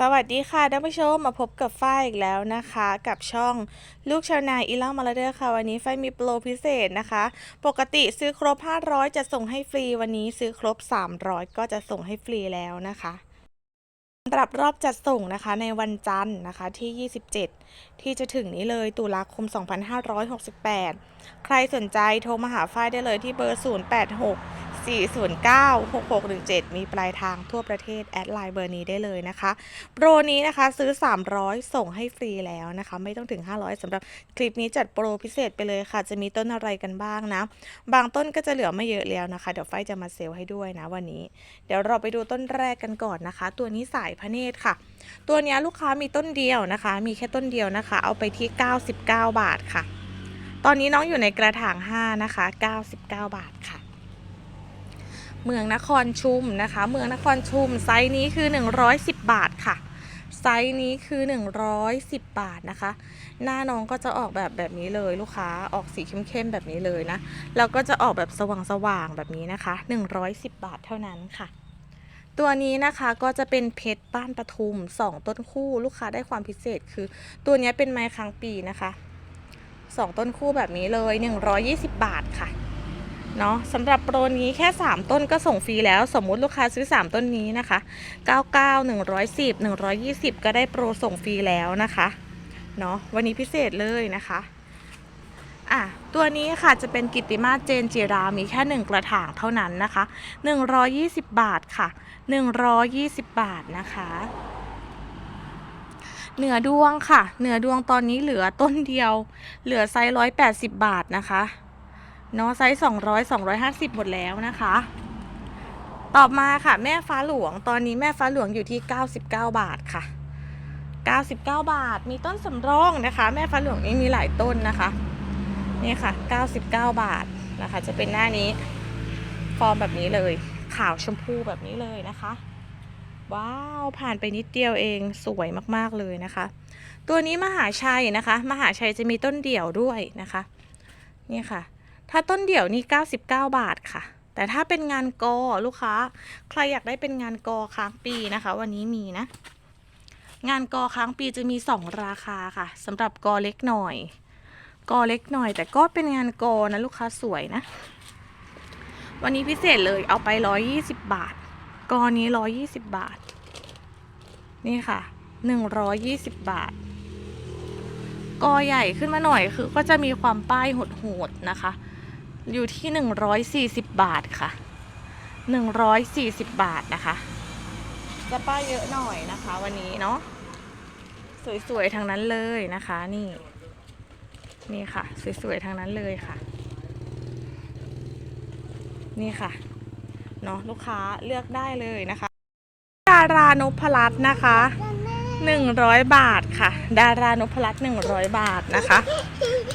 สวัสดีค่ะท่านผู้ชมมาพบกับฝ้ายอีกแล้วนะคะ กับช่องลูกชาวนาอีล่ามาลาเดอร์ค่ะ วันนี้ฝ้ายมีโปรพิเศษนะคะ ปกติซื้อครบ 500 จะส่งให้ฟรีวันนี้ซื้อครบ 300 ก็จะส่งให้ฟรีแล้วนะคะสำหรับรอบจัดส่งนะคะในวันจันทร์นะคะที่ 27 ที่จะถึงนี้เลยตุลาคม 2568 ใครสนใจโทรมาหาฝ้ายได้เลยที่เบอร์ 086 409 6617 มีปลายทางทั่วประเทศแอดไลน์เบอร์นี้ได้เลยนะคะโปรนี้นะคะซื้อ 300 ส่งให้ฟรีแล้วนะคะ ไม่ต้องถึง 500สำหรับคลิปนี้จัดโปรพิเศษไปเลยค่ะ จะมีต้นอะไรกันบ้างนะ บางต้นก็จะเหลือไม่เยอะแล้วนะคะ เดี๋ยวไฟจะมาเซลให้ด้วยนะวันนี้ เดี๋ยวเราไปดูต้นแรกกันก่อนนะคะ ตัวนี้สายพระเนตรค่ะ ตัวนี้ลูกค้ามีต้นเดียวนะคะ มีแค่ต้นเดียวนะคะ เอาไปที่ 99 บาทค่ะ ตอนนี้น้องอยู่ในกระถาง 5 นะคะ 99 บาทค่ะ เมืองนครชุมนะคะ เมืองนครชุมไซส์นี้คือ 110 บาทค่ะ ไซส์นี้คือ 110 บาทนะคะ หน้าน้องก็จะออกแบบแบบนี้เลยลูกค้าออกสีเข้มๆแบบนี้เลยนะแล้วก็จะออกแบบสว่างๆแบบนี้นะคะ 110 บาทเท่านั้นค่ะ ตัวนี้นะคะก็จะเป็นเพชรบ้านปทุม 2 ต้นคู่ลูกค้าได้ความพิเศษคือ ตัวนี้เป็นไม้ค้างปีนะคะ 2 ต้นคู่แบบนี้เลย 120 บาทค่ะ เนาะสำหรับโปรนี้แค่ 3 ต้นก็ส่งฟรีแล้ว สมมุติลูกค้าซื้อ 3 ต้นนี้นะคะ 99 110 120 ก็ได้โปรส่งฟรีแล้วนะคะเนาะวันนี้พิเศษเลยนะคะอะตัวนี้ค่ะจะเป็นกิติมาเจนจิรา มีแค่ 1 กระถางเท่านั้นนะคะ 120 บาทค่ะ 120 บาทนะคะเหนือดวงค่ะ เหนือดวงตอนนี้เหลือต้นเดียว เหลือไซส์180 บาทนะคะ เนาะไซส์200 250 หมดแล้วนะคะ ต่อมาค่ะแม่ฟ้าหลวงตอนนี้แม่ฟ้าหลวงอยู่ที่ 99 บาทค่ะ 99 บาท มีต้นสำรองนะคะ แม่ฟ้าหลวงนี้มีหลายต้นนะคะนี่ค่ะ 99 บาทนะคะ จะเป็นหน้านี้ฟอร์มแบบนี้เลยขาวชมพูแบบนี้เลยนะคะ ว้าวผ่านไปนิดเดียวเองสวยมากๆเลยนะคะ ตัวนี้มหาชัยนะคะ มหาชัยจะมีต้นเดี่ยวด้วยนะคะ นี่ค่ะ ถ้าต้นเดี่ยวนี่ 99 บาทค่ะ แต่ถ้าเป็นงานกอลูกค้า ใครอยากได้เป็นงานกอค้างปีนะคะ วันนี้มีนะ งานกอค้างปีจะมี 2 ราคาค่ะสำหรับกอเล็กหน่อย กอเล็กหน่อย แต่ก็เป็นงานกอนะลูกค้าสวยนะ วันนี้พิเศษเลยเอาไป 120 บาท กอนี้ 120 บาท นี่ค่ะ 120 บาทกอใหญ่ขึ้นมาหน่อยคือก็จะมีความป้ายหดๆนะคะ อยู่ที่ 140 บาทค่ะ 140 บาทนะคะ จะป้ายเยอะหน่อยนะคะ วันนี้เนาะสวยๆทางนั้นเลยนะคะ นี่ นี่ค่ะ สวยๆทางนั้นเลยค่ะ นี่ค่ะเนาะลูกค้าเลือกได้เลยนะคะดารานพรัตน์นะคะ100บาทค่ะ ดารานพรัตน์100บาทนะคะ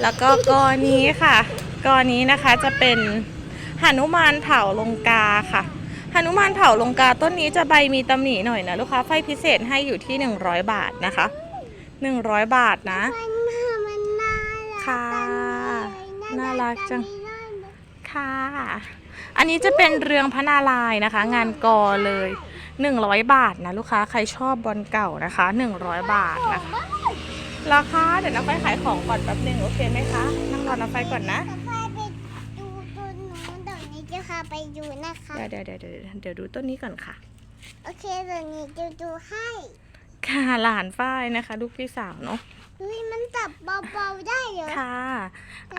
แล้วก็กอนี้ค่ะ กอนี้นะคะจะเป็นหนุมานเผาลงกาค่ะหนุมานเผาลงกาต้นนี้จะใบมีตำหนิหน่อยนะลูกค้าไฟพิเศษให้อยู่ที่ 100 บาทนะคะ 100 บาทนะมันน่ามันน่ารักค่ะจังเลยน่ารักจังน่ารักค่ะ อันนี้จะเป็นเรืองพระนารายณ์นะคะ งานกอเลย 100 บาทนะลูกค้าใครชอบบอลเก่านะคะ 100 บาทนะคะราคาเดี๋ยวน้ำไฟขายของก่อนแป๊บหนึงโอเคไหมคะนั่งรอน้ำไฟก่อนนะ จะพาไปดูนะคะเดี๋ยวเดี๋ยวเดี๋ยวเดี๋ยวเดี๋ยวดูต้นนี้ก่อนค่ะ โอเคเดี๋ยวนี้จะดูให้ค่ะหลานฝ้ายนะคะ ลูกพี่สาวเนาะเฮ้ยมันจับเบาๆได้เหรอค่ะ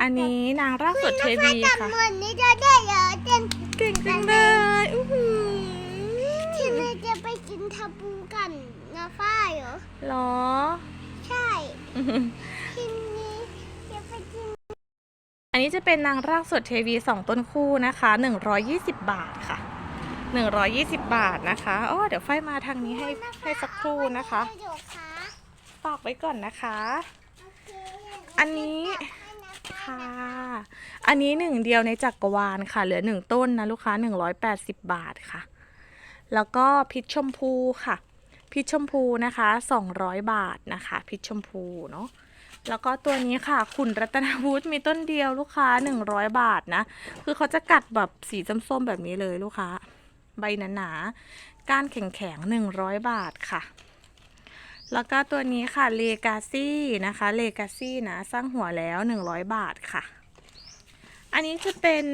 อันนี้นางรากสดเทเฮ้ยวีน้องฟ้าจับค่ะหมดนี้จะได้เหรอเจนเก่งจังเลยอื้อหือทีนี้จะไปกินทาบูกันนะฝ้ายเหรอเหรอ ใช่อื้อหือทีนี้จะไปกิน อันนี้จะเป็นนางรากสดเทวีสองต้นคู่นะคะ 120 บาทค่ะ 120 บาทนะคะอ๋อเดี๋ยวไฟมาทางนี้ให้ให้สักครู่นะคะฝากไว้ก่อนนะคะ อันนี้ค่ะ อันนี้หนึ่งเดียวในจักรวาลค่ะ เหลือหนึ่งต้นนะลูกค้า 180 บาทค่ะ แล้วก็พิชชมพูค่ะ พิชชมพูนะคะ 200 บาทนะคะ พิชชมพูเนาะ แล้วก็ตัวนี้ค่ะ ขุนรัตนวุฒิมีต้นเดียวลูกค้า 100 บาทนะ คือเขาจะกัดแบบสีส้มๆแบบนี้เลยลูกค้า ใบหนาๆ ก้านแข็งๆ100 บาทค่ะ แล้วก็ตัวนี้ค่ะเลกาซี่นะคะเลกาซี่นะ สร้างหัวแล้ว 100 บาทค่ะ อันนี้จะเป็น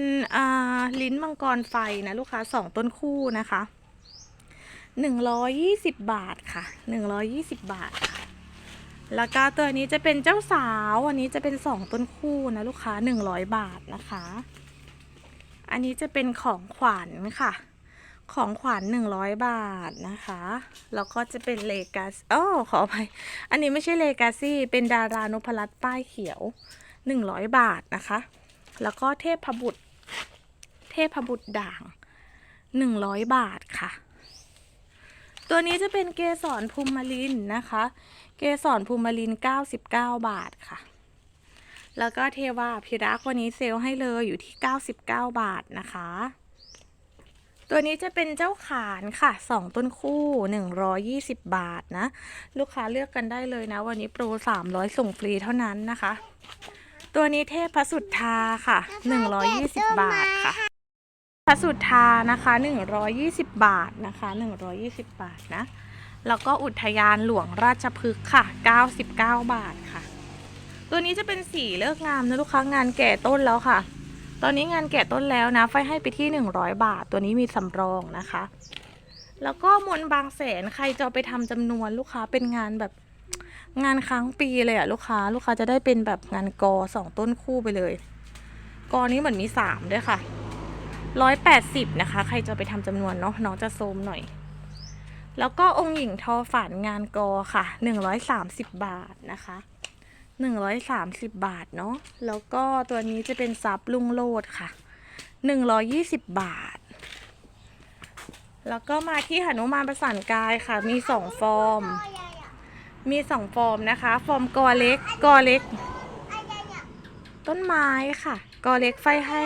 ลิ้นมังกรไฟนะลูกค้าสองต้นคู่นะคะ 120 บาทค่ะ 120 บาทค่ะ แล้วก็ตัวนี้จะเป็นเจ้าสาว อันนี้จะเป็นสองต้นคู่นะลูกค้า100บาทนะคะ อันนี้จะเป็นของขวัญค่ะ ของขวัญ100บาทนะคะ แล้วก็จะเป็นเลกาซโอ้ขออภัยอันนี้ไม่ใช่เลกาซี่เป็นดารานพรัตน์ป้ายเขียว100บาทนะคะ แล้วก็เทพบุตร เทพบุตรด่าง100บาทค่ะ ตัวนี้จะเป็นเกสรภูมิลินนะคะ เกสรภูมิลิน 99 บาทค่ะ แล้วก็เทวาพิรักวันนี้เซลให้เลยอยู่ที่ 99 บาทนะคะ ตัวนี้จะเป็นเจ้าขานค่ะ 2 ต้นคู่ 120 บาทนะ ลูกค้าเลือกกันได้เลยนะ วันนี้โปร 300 ส่งฟรีเท่านั้นนะคะ ตัวนี้เทพพสุทธาค่ะ 120 บาทค่ะ พระสุทธานะคะ 120 บาทนะคะ 120 บาทนะ แล้วก็อุทยานหลวงราชพฤกษ์ค่ะ 99 บาทค่ะ ตัวนี้จะเป็นสีเลิกงามนะลูกค้างานแก่ต้นแล้วค่ะ ตอนนี้งานแก่ต้นแล้วนะ ไฟให้ไปที่ 100 บาท ตัวนี้มีสำรองนะคะ แล้วก็มนบางแสนใครจะไปทำจำนวนลูกค้าเป็นงานแบบงานค้างปีเลยอะลูกค้า ลูกค้าจะได้เป็นแบบงานกอสองต้นคู่ไปเลย กอนี้เหมือนมีสามด้วยค่ะ ร้อยแปดสิบนะคะ ใครจะไปทำจำนวนเนาะน้องจะโซมหน่อย แล้วก็องค์หญิงทอฝันงานกอค่ะหนึ่งร้อยสามสิบบาทนะคะหนึ่งร้อยสามสิบบาทเนาะแล้วก็ตัวนี้จะเป็นซับลุงโลดค่ะหนึ่งร้อยยี่สิบบาท แล้วก็มาที่หนุมานประสานกายค่ะ มีสองฟอร์ม มีสองฟอร์มนะคะ ฟอร์มกอเล็กกอเล็ก ต้นไม้ค่ะ กอเล็กไฟให้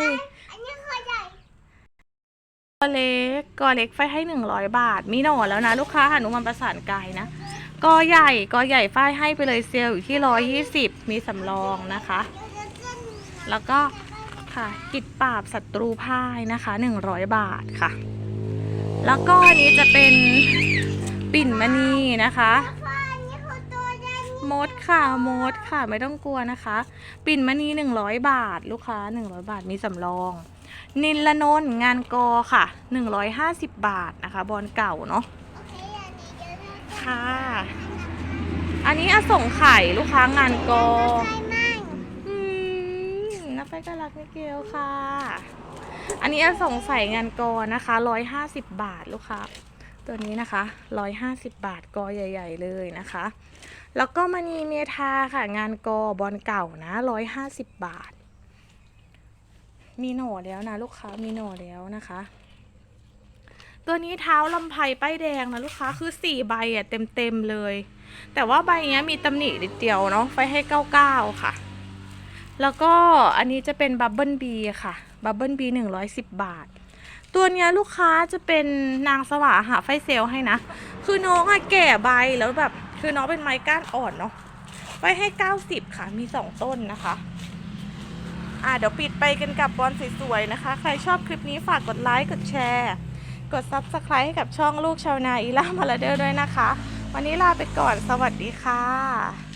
กอเล็กกอเล็กไฟให้หนึ่งร้อยบาท มีหน่อแล้วนะ ลูกค้าหนุมานประสานกายนะกอใหญ่กอใหญ่ไฟให้ไปเลยเซลล์อยู่ที่ร้อยยี่สิบมีสำรองนะคะ แล้วก็ค่ะกิดปราบศัตรูพ่ายนะคะหนึ่งร้อยบาทค่ะ แล้วก็อันนี้จะเป็นปิ่นมณีนะคะแล้วก็อันนี้คือตัวใหมดค่ะมดค่ะไม่ต้องกลัวนะคะ ปิ่นมณีหนึ่งร้อยบาท ลูกค้าหนึ่งร้อยบาทมีสำรอง นินละนนงานกอค่ะหนึ่งร้อยห้าสิบบาทนะคะ บอลเก่าเนาะโอเคอันนี้เดี๋ยวเราจะค่ะ อันนี้อสงไข่ลูกค้างานกอใครมั่งอืมน้าไฟก็รักมิเกลค่ะ อันนี้อส่งใส่งานกอนะคะร้อยห้าสิบบาทลูกค้าตัวนี้นะคะร้อยห้าสิบบาทกอใหญ่ ๆ เลยนะคะ แล้วก็มณีเมทาค่ะงานกอบอลเก่านะร้อยห้าสิบบาท มีหน่อแล้วนะลูกค้ามีหน่อแล้วนะคะ ตัวนี้เท้าลำไพป้ายแดงนะลูกค้าคือสี่ใบอะเต็มๆเลย แต่ว่าใบเนี้ยมีตำหนินิดเดียวเนาะไฟให้เก้าเก้าค่ะ แล้วก็อันนี้จะเป็นบับเบิลบีค่ะบับเบิลบีหนึ่งร้อยสิบบาท ตัวเนี้ยลูกค้าจะเป็นนางสว่าหาไฟเซลลให้นะ คือน้องอะแก่ใบแล้วแบบคือน้องเป็นไม้ก้านอ่อนเนาะไว้ให้ 90 ค่ะ มี 2 ต้นนะคะ อ่าเดี๋ยวปิดไปกันกับบอลสวยๆนะคะ ใครชอบคลิปนี้ฝากกดไลค์กดแชร์ กด Subscribe ให้กับช่องลูกชาวนาอีล่ามาลาเดอร์ด้วยนะคะ วันนี้ลาไปก่อนสวัสดีค่ะ